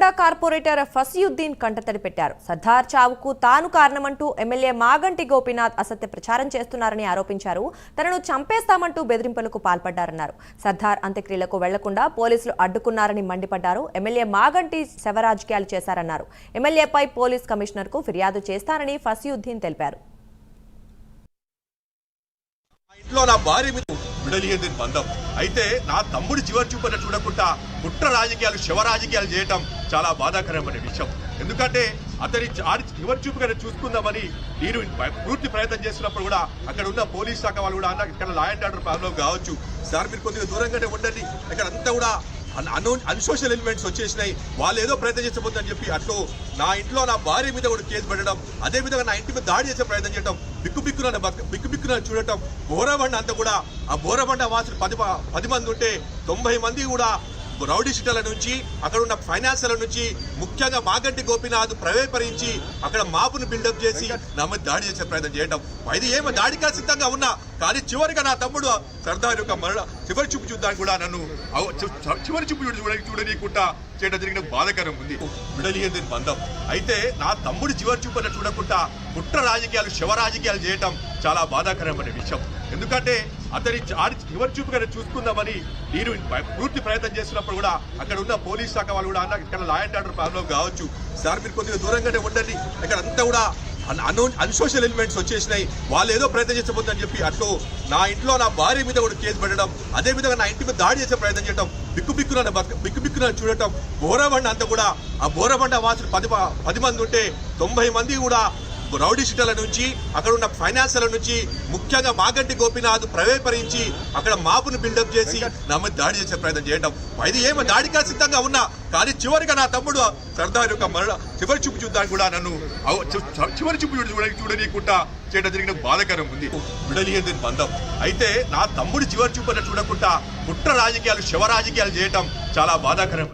Borabanda corporator Fasiuddin కంటతడి పెట్టారు. సర్దార్ చావుకు తాను కారణమంటూ ఎమ్మెల్యే మాగంటి గోపీనాథ్ అసత్య ప్రచారం చేస్తున్నారని ఆరోపించారు. తనను చంపేస్తామంటూ బెదిరింపులకు పాల్పడ్డారన్నారు. సర్దార్ అంత్యక్రియలకు వెళ్ళకుండా పోలీసులు అడ్డుకున్నారని మండిపడ్డారు. ఎమ్మెల్యే మాగంటి శవరాజకీయాలు చేశారన్నారు. ఎమ్మెల్యేపై పోలీస్ కమిషనర్కు ఫిర్యాదు చేస్తానని ఫసియుద్దీన్ తెలిపారు. ఇంట్లో నా భార్య మీద విడలియని బంధం. అయితే నా తమ్ముడు చివరి చూపన చూడకుండా కుట్ర రాజకీయాలు శివ రాజకీయాలు చేయటం చాలా బాధాకరమైన విషయం. ఎందుకంటే అతని ఆడి చివరి చూపుగా చూసుకుందామని నేను పూర్తి ప్రయత్నం చేస్తున్నప్పుడు కూడా అక్కడ ఉన్న పోలీస్ శాఖ వాళ్ళు కూడా అన్న ఇక్కడ లా అండ్ ఆర్డర్ ప్రాబ్లం కావచ్చు. సార్ మీరు కొద్దిగా దూరంగానే ఉండండి. ఇక్కడ అంతా కూడా అన్సోషల్ ఎలిమెంట్స్ వచ్చేసినాయి. వాళ్ళు ఏదో ప్రయత్నం చెప్పి అట్లు నా ఇంట్లో నా భార్య మీద కూడా కేసు పెట్టడం అదే విధంగా నా ఇంటి మీద దాడి చేసే ప్రయత్నం చేయడం బిక్కు బిక్కున బిక్కు బిక్కున చూడటం బోరబండ అంతా కూడా ఆ బోరబండ వాసులు పది పది మంది ఉంటే తొంభై మంది కూడా రౌడీ షీటర్ల నుంచి అక్కడ ఉన్న ఫైనాన్సర్ల నుంచి ముఖ్యంగా మాగంటి గోపీనాథ్ ప్రవేశపరించి అక్కడ మాపును బిల్డప్ చేసి నా మీద దాడి చేసే ప్రయత్నం చేయడం. ఇది ఏమో దాడిగా సిద్ధంగా ఉన్నా? కానీ చివరిగా నా తమ్ముడు సర్దార్ యొక్క మరణ చివరి చూపు చూద్దానికి కూడా నన్ను చివరి చూపు చూడ చూడనీయకుండా చేయడం జరిగిన బాధకరం ఉంది. విడలియని బంధం. అయితే నా తమ్ముడు చివరి చూపు చూడకుండా కుట్ర రాజకీయాలు శవ రాజకీయాలు చేయటం చాలా బాధాకరమైన విషయం. ఎందుకంటే అతని ఆడి చివరి చూపుగా చూసుకుందామని నేను పూర్తి ప్రయత్నం చేసినప్పుడు కూడా అక్కడ ఉన్న పోలీస్ శాఖ వాళ్ళు కూడా అన్న ఇక్కడ లా అండ్ ఆర్డర్ ప్రాబ్లం కావచ్చు. సార్ మీరు కొద్దిగా దూరంగానే ఉండండి. ఇక్కడ అంతా కూడా అన్ అన్సోషల్ ఎలిమెంట్స్ వచ్చేసినాయి. వాళ్ళు ఏదో ప్రయత్నం చేసబోతుందని చెప్పి అట్లు నా ఇంట్లో నా భార్య మీద కూడా కేసు పెట్టడం అదే విధంగా నా ఇంటి మీద దాడి చేసే ప్రయత్నం చేయడం బిక్కు బిక్కున బిక్కు బిక్కున చూడటం బోరబండ అంతా కూడా ఆ బోరబండ వాసులు పది పది మంది ఉంటే తొంభై మంది కూడా రౌడీ షీటర్ల నుంచి అక్కడ ఉన్న ఫైనాన్సర్ల నుంచి ముఖ్యంగా మాగంటి గోపీనాథ్ ప్రవేశపరించి అక్కడ మాపును బిల్డప్ చేసి నా మీద దాడి చేసే ప్రయత్నం చేయడం. ఇది ఏమో దాడిగా సిద్ధంగా ఉన్నా కానీ చివరిగా నా తమ్ముడు సర్దార్ యొక్క మరణ చివరి చూపు చూద్దానికి కూడా నన్ను చివరి చూపు చూడ చూడనీయకుండా చేయడం జరిగిన బాధకరం ఉంది. విడలియదు బంధం. అయితే నా తమ్ముడు చివరి చూపున చూడకుండా కుట్ర రాజకీయాలు శివ రాజకీయాలు చేయటం చాలా బాధాకరం.